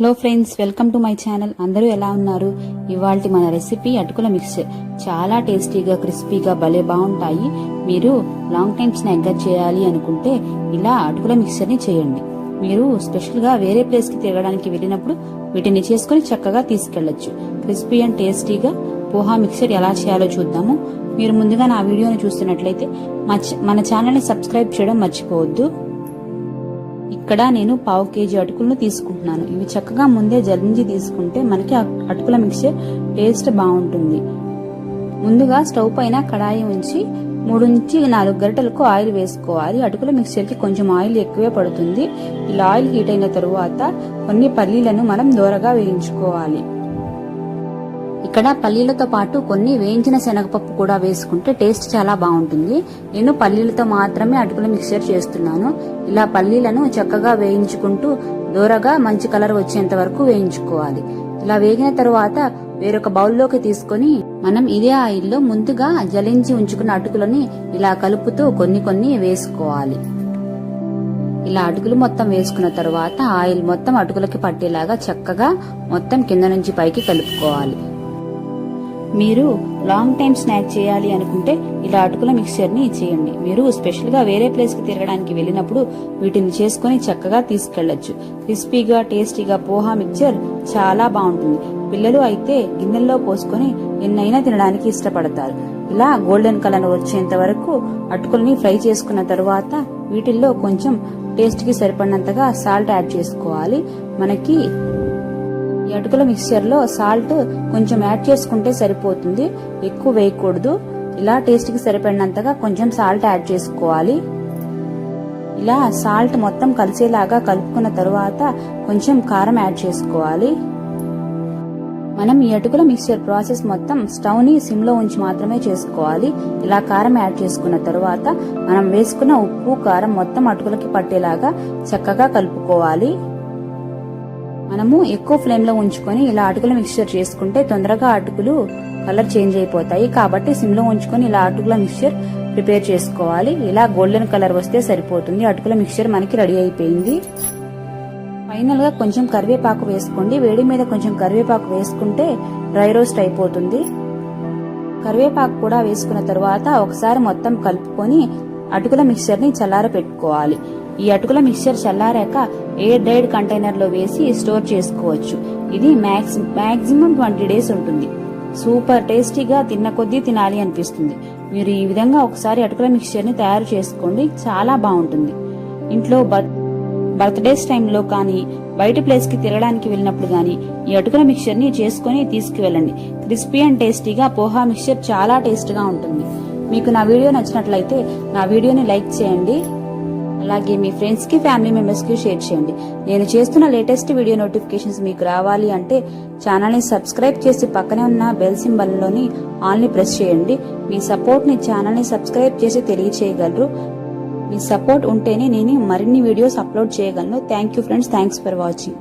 Hello friends welcome to my channel అందరూ ఎలా ఉన్నారు? ఇవాళ మన రెసిపీ అటుకుల మిక్చర్ చాలా టేస్టీగా క్రిస్పీగా భలే బాగుంటాయి. మీరు లాంగ్ టైం స్నాక్గా చేయాలి అనుకుంటే ఇలా అటుకుల మిక్స్చర్ని చేయండి. మీరు స్పెషల్గా వేరే ప్లేస్కి తిరగడానికి వెళ్ళినప్పుడు వీటిని చేసుకుని చక్కగా తీసుకెళ్ళొచ్చు క్రిస్పీ అండ్ టేస్టీగా పోహా మిక్చర్ ఎలా చేయాలో చూద్దాము. మీరు ముందుగా నా వీడియోని చూస్తున్నట్లయితే మన ఛానల్ని సబ్స్క్రైబ్ చేయడం మర్చిపోవద్దు. ఇక్కడ నేను పావు కేజీ అటుకులను తీసుకుంటున్నాను. ఇవి చక్కగా ముందే జల్లించి తీసుకుంటే మనకి అటుకుల మిక్చర్ టేస్ట్ బాగుంటుంది. ముందుగా స్టవ్ పైన కడాయి ఉంచి మూడు నుంచి నాలుగు గంటలకు ఆయిల్ వేసుకోవాలి. అటుకుల మిక్చర్కి కొంచెం ఆయిల్ ఎక్కువే పడుతుంది. ఇలా ఆయిల్ హీట్ అయిన తరువాత కొన్ని పల్లీలను మనం దూరగా వేయించుకోవాలి. ఇక్కడ పల్లీలతో పాటు కొన్ని వేయించిన శనగపప్పు కూడా వేసుకుంటే టేస్ట్ చాలా బాగుంటుంది. నేను పల్లీలతో మాత్రమే అటుకుల మిక్చర్ చేస్తున్నాను. ఇలా పల్లీలను చక్కగా వేయించుకుంటూ దూరగా మంచి కలర్ వచ్చేంత వరకు వేయించుకోవాలి. ఇలా వేగిన తరువాత వేరొక బౌల్లోకి తీసుకొని మనం ఇదే ఆయిల్లో ముందుగా జలించి ఉంచుకున్న అటుకులని ఇలా కలుపుతూ కొన్ని కొన్ని వేసుకోవాలి. ఇలా అటుకులు మొత్తం వేసుకున్న తరువాత ఆయిల్ మొత్తం అటుకులకి పట్టేలాగా చక్కగా మొత్తం కింద నుంచి పైకి కలుపుకోవాలి. మీరు లాంగ్ టైం స్నాక్ చేయాలి అనుకుంటే ఇలా అటుకుల మిక్చర్ని చేయండి. మీరు స్పెషల్గా వేరే ప్లేస్కి తిరగడానికి వెళ్ళినప్పుడు వీటిని చేసుకుని చక్కగా తీసుకెళ్ళొచ్చు క్రిస్పీగా టేస్టీగా పోహా మిక్చర్ చాలా బాగుంటుంది. పిల్లలు అయితే గిన్నెల్లో పోసుకొని ఎన్నైనా తినడానికి ఇష్టపడతారు. ఇలా గోల్డెన్ కలర్ వచ్చేంత వరకు అటుకుల్ని ఫ్రై చేసుకున్న తరువాత వీటిల్లో కొంచెం టేస్ట్కి సరిపడినంతగా సాల్ట్ యాడ్ చేసుకోవాలి. మనకి ఈ అటుకుల మిక్స్చర్లో సాల్ట్ కొంచెం యాడ్ చేసుకుంటే సరిపోతుంది. ఎక్కువ వేయకూడదు. ఇలా టేస్ట్కి సరిపడినంతగా కొంచెం సాల్ట్ యాడ్ చేసుకోవాలి. ఇలా సాల్ట్ మొత్తం కలిసేలాగా కలుపుకున్న తరువాత కొంచెం కారం యాడ్ చేసుకోవాలి. మనం ఈ అటుకుల మిక్చర్ ప్రాసెస్ మొత్తం స్టవ్ని సిమ్లో ఉంచి మాత్రమే చేసుకోవాలి. ఇలా కారం యాడ్ చేసుకున్న తరువాత మనం వేసుకున్న ఉప్పు కారం మొత్తం అటుకులకి పట్టేలాగా చక్కగా కలుపుకోవాలి. మనము ఎక్కువ ఫ్లేమ్లో ఉంచుకొని ఇలా అటుకుల మిక్చర్ చేసుకుంటే తొందరగా అటుకులు కలర్ చేంజ్ అయిపోతాయి. కాబట్టి సిమ్లో ఉంచుకొని ఇలా అటుకుల మిక్చర్ ప్రిపేర్ చేసుకోవాలి. ఇలా గోల్డెన్ కలర్ వస్తే సరిపోతుంది. అటుకుల మిక్చర్ మనకి రెడీ అయిపోయింది. ఫైనల్గా కొంచెం కరివేపాకు వేసుకోండి. వేడి మీద కొంచెం కరివేపాకు వేసుకుంటే డ్రై రోస్ట్ అయిపోతుంది. కరివేపాకు కూడా వేసుకున్న తర్వాత ఒకసారి మొత్తం కలుపుకొని అటుకుల మిక్చర్ని చల్లార పెట్టుకోవాలి. ఈ అటుకుల మిక్చర్ చల్లారాక ఎయిర్ డైడ్ కంటైనర్లో వేసి స్టోర్ చేసుకోవచ్చు. ఇది మ్యాక్స్ మాక్సిమం ట్వంటీ డేస్ ఉంటుంది. సూపర్ టేస్టీగా తిన్న కొద్దీ తినాలి అనిపిస్తుంది. మీరు ఈ విధంగా ఒకసారి అటుకుల మిక్చర్ని తయారు చేసుకోండి. చాలా బాగుంటుంది. ఇంట్లో బత్ బర్త్డేస్ టైంలో కానీ బయట ప్లేస్కి తిరగడానికి వెళ్ళినప్పుడు కానీ ఈ అటుకుల మిక్చర్ని చేసుకుని తీసుకువెళ్ళండి. క్రిస్పీ అండ్ టేస్టీగా పోహా మిక్చర్ చాలా టేస్ట్గా ఉంటుంది. మీకు నా వీడియో నచ్చినట్లయితే నా వీడియోని లైక్ చేయండి. అలాగే మీ ఫ్రెండ్స్కి ఫ్యామిలీ మెంబర్స్కి షేర్ చేయండి. నేను చేస్తున్న లేటెస్ట్ వీడియో నోటిఫికేషన్స్ మీకు రావాలి అంటే ఛానల్ని సబ్స్క్రైబ్ చేసి పక్కనే ఉన్న బెల్ సింబల్లోని ప్రెస్ చేయండి. మీ సపోర్ట్ని ఛానల్ని సబ్స్క్రైబ్ చేసి తెలియచేయగలరు. మీ సపోర్ట్ ఉంటేనే నేను మరిన్ని వీడియోస్ అప్లోడ్ చేయగలను. Thank you friends thanks for watching